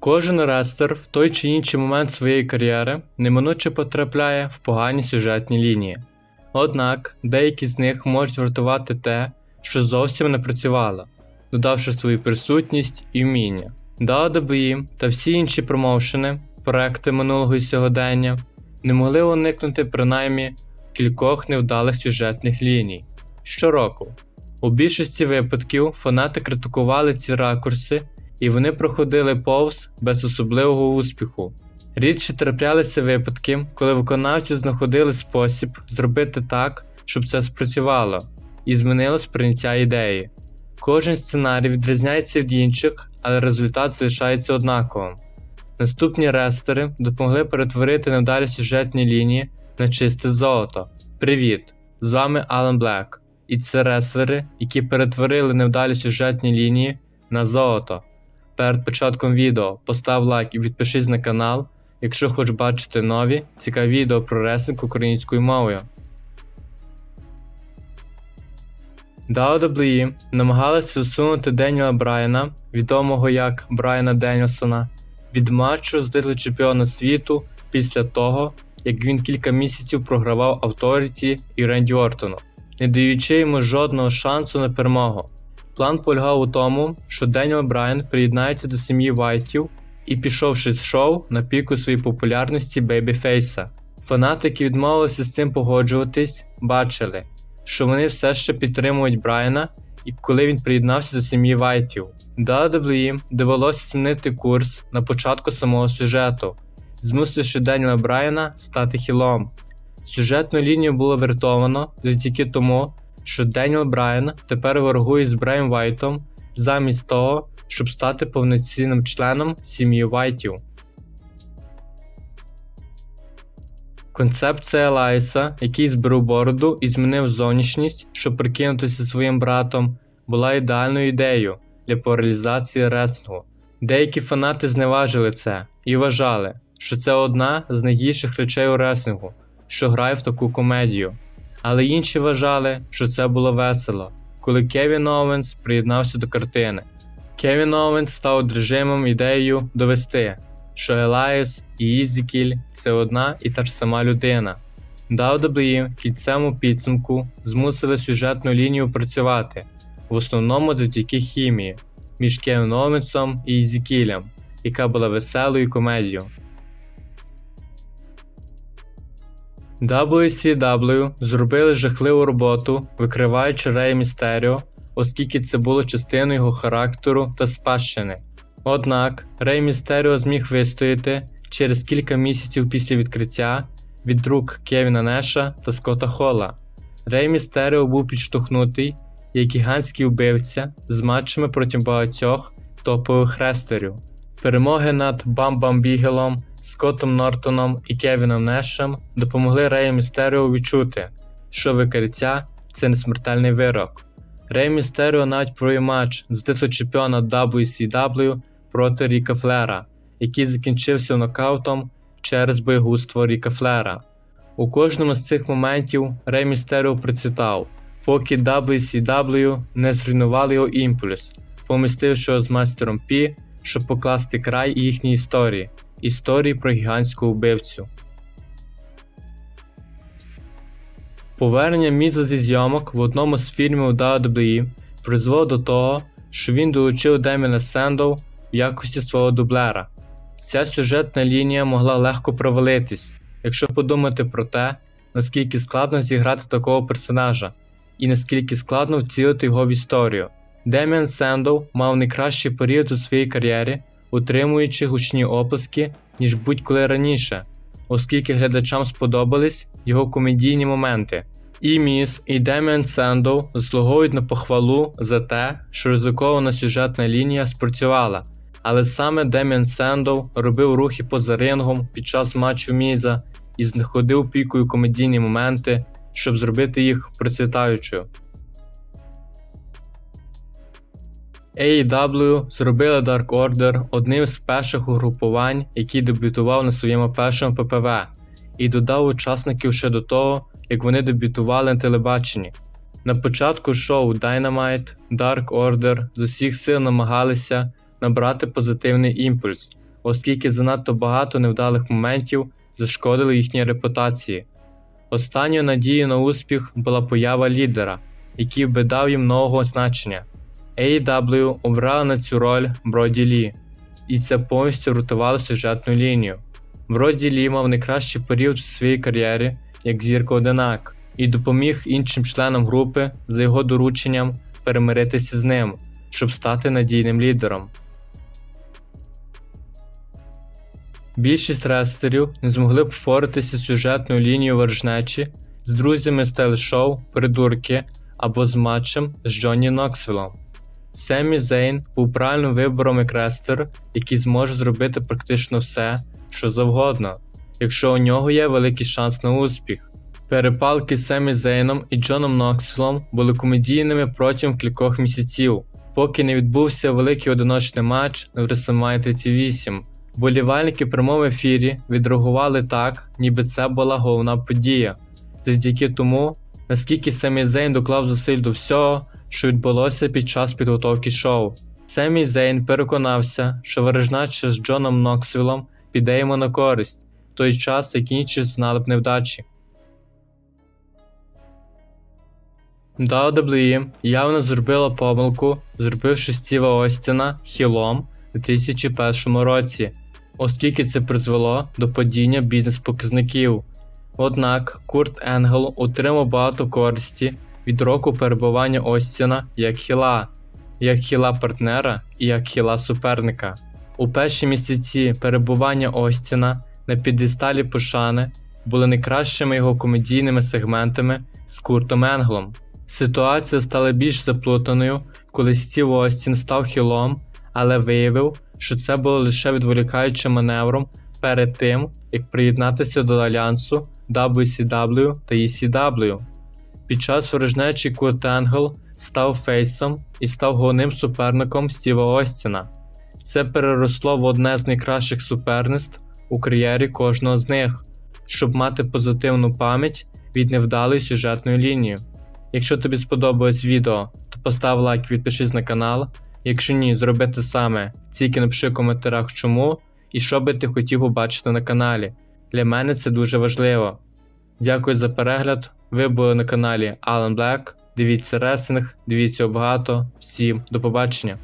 Кожен рестер в той чи інший момент своєї кар'єри неминуче потрапляє в погані сюжетні лінії. Однак деякі з них можуть врятувати те, що зовсім не працювало, додавши свою присутність і вміння. WWE та всі інші промоушени, проекти минулого і сьогодення не могли уникнути принаймні кількох невдалих сюжетних ліній. Щороку, у більшості випадків фанати критикували ці ракурси і вони проходили повз без особливого успіху. Рідше траплялися випадки, коли виконавці знаходили спосіб зробити так, щоб це спрацювало, і змінило сприйняття ідеї. Кожен сценарій відрізняється від інших, але результат залишається однаковим. Наступні рестери допомогли перетворити невдалі сюжетні лінії на чисте золото. Привіт! З вами Алан Блек, і це реслери, які перетворили невдалі сюжетні лінії на золото. Перед початком відео постав лайк і підпишись на канал, якщо хочеш бачити нові цікаві відео про реслінг українською мовою. WWE намагалися усунути Деніела Брайана, відомого як Брайана Денілсона, від матчу з титулу чемпіона світу після того, як він кілька місяців програвав Авторіті і Ренді Ортону, не даючи йому жодного шансу на перемогу. План полягав у тому, що Деніел Брайан приєднається до сім'ї Вайтів і, пішовши з шоу на піку своєї популярності Бейбіфейса. Фанати, які відмовилися з цим погоджуватись, бачили, що вони все ще підтримують Брайана, і коли він приєднався до сім'ї Вайтів. WWE довелося змінити курс на початку самого сюжету, змусивши Деніела Брайана стати хілом. Сюжетну лінію було врятовано завдяки тому, що Деніел Брайан тепер ворогує з Брайан Вайтом замість того, щоб стати повноцінним членом сім'ї Вайтів. Концепція Елайса, який зберу бороду і змінив зовнішність, щоб прикинутися своїм братом, була ідеальною ідеєю для популяризації реслінгу. Деякі фанати зневажили це і вважали, що це одна з найгірших речей у реслінгу, що грає в таку комедію. Але інші вважали, що це було весело, коли Кевін Оуенс приєднався до картини. Кевін Оуенс став одержимим ідеєю довести, що Елайс і Ізікіль це одна і та ж сама людина. WWE в кінцевому підсумку змусили сюжетну лінію працювати, в основному завдяки хімії між Кевін Оуенсом і Ізікілем, яка була веселою комедією. WCW зробили жахливу роботу, викриваючи Рея Містеріо, оскільки це було частиною його характеру та спадщини. Однак Рей Містеріо зміг вистояти через кілька місяців після відкриття від рук Кевіна Неша та Скотта Холла. Рей Містеріо був підштовхнутий як гігантський вбивця з матчами проти багатьох топових рестерів. Перемоги над Бам-Бам Бігелом, Скоттом Нортоном і Кевіном Нешем допомогли Рею Містеріо відчути, що викриття це не смертельний вирок. Рей Містеріо навіть провів матч з титулу чемпіона WCW проти Ріка Флера, який закінчився нокаутом через боєгузтво Ріка Флера. У кожному з цих моментів Рей Містеріо процвітав, поки WCW не зруйнували його імпульс, помістивши його з мастером Пі, щоб покласти край їхній історії історії про гігантського вбивцю. Повернення Міза зі зйомок в одному з фільмів WWE призвело до того, що він долучив Деміна Сендоу в якості свого дублера. Ця сюжетна лінія могла легко провалитись, якщо подумати про те, наскільки складно зіграти такого персонажа, і наскільки складно вцілити його в історію. Деміан Сендоу мав найкращий період у своїй кар'єрі, утримуючи гучні оплески, ніж будь-коли раніше, оскільки глядачам сподобались його комедійні моменти. І Міс, і Деміан Сендоу заслуговують на похвалу за те, що ризикована сюжетна лінія спрацювала. Але саме Деміан Сендоу робив рухи поза рингом під час матчу Міза і знаходив пікою комедійні моменти, щоб зробити їх процвітаючою. AEW зробили Dark Order одним з перших угрупувань, який дебютував на своєму першому ППВ, і додав учасників ще до того, як вони дебютували на телебаченні. На початку шоу Dynamite Dark Order з усіх сил намагалися набрати позитивний імпульс, оскільки занадто багато невдалих моментів зашкодили їхній репутації. Останньою надією на успіх була поява лідера, який би дав їм нового значення. AEW обрала на цю роль Броді Лі, і це повністю рятувало сюжетну лінію. Броді Лі мав найкращий період у своїй кар'єрі як зірка одинак, і допоміг іншим членам групи за його дорученням перемиритися з ним, щоб стати надійним лідером. Більшість рестлерів не змогли впоратися з сюжетною лінією ворожнечі з друзями з телешоу Придурки або з матчем з Джонні Ноксвілом. Семі Зейн був правильним вибором як рестлер, який зможе зробити практично все, що завгодно, якщо у нього є великий шанс на успіх. Перепалки з Семі Зейном і Джоном Ноксвілом були комедійними протягом кількох місяців, поки не відбувся великий одиночний матч на WrestleMania 38. Болівальники в прямому ефірі відреагували так, ніби це була головна подія, завдяки тому, наскільки Семі Зейн доклав зусиль до всього, що відбулося під час підготовки шоу. Семі Зейн переконався, що ворожнеча з Джоном Ноксвілом піде йому на користь, в той час як інші знали б невдачі. WWE явно зробила помилку, зробивши Стіва Остіна хілом у 2001 році, оскільки це призвело до падіння бізнес-показників. Однак Курт Енгел отримав багато користі від року перебування Остіна як хіла, як хіла партнера і як хіла суперника. У перші місяці перебування Остіна на підесталі пошани були найкращими його комедійними сегментами з Куртом Енглом. Ситуація стала більш заплутаною, коли Стів Остін став хілом, але виявив, що це було лише відволікаючим маневром перед тим, як приєднатися до альянсу WCW та ECW. Під час ворожнечі Курт Енгл став фейсом і став головним суперником Стіва Остіна. Це переросло в одне з найкращих суперництв у кар'єрі кожного з них, щоб мати позитивну пам'ять від невдалої сюжетної лінії. Якщо тобі сподобалось відео, то постав лайк, підпишись на канал. Якщо ні, зроби те саме, тільки напиши в коментарях чому і що би ти хотів побачити на каналі. Для мене це дуже важливо. Дякую за перегляд. Ви були на каналі Alan Black. Дивіться ресинг, дивіться багато. Всім до побачення.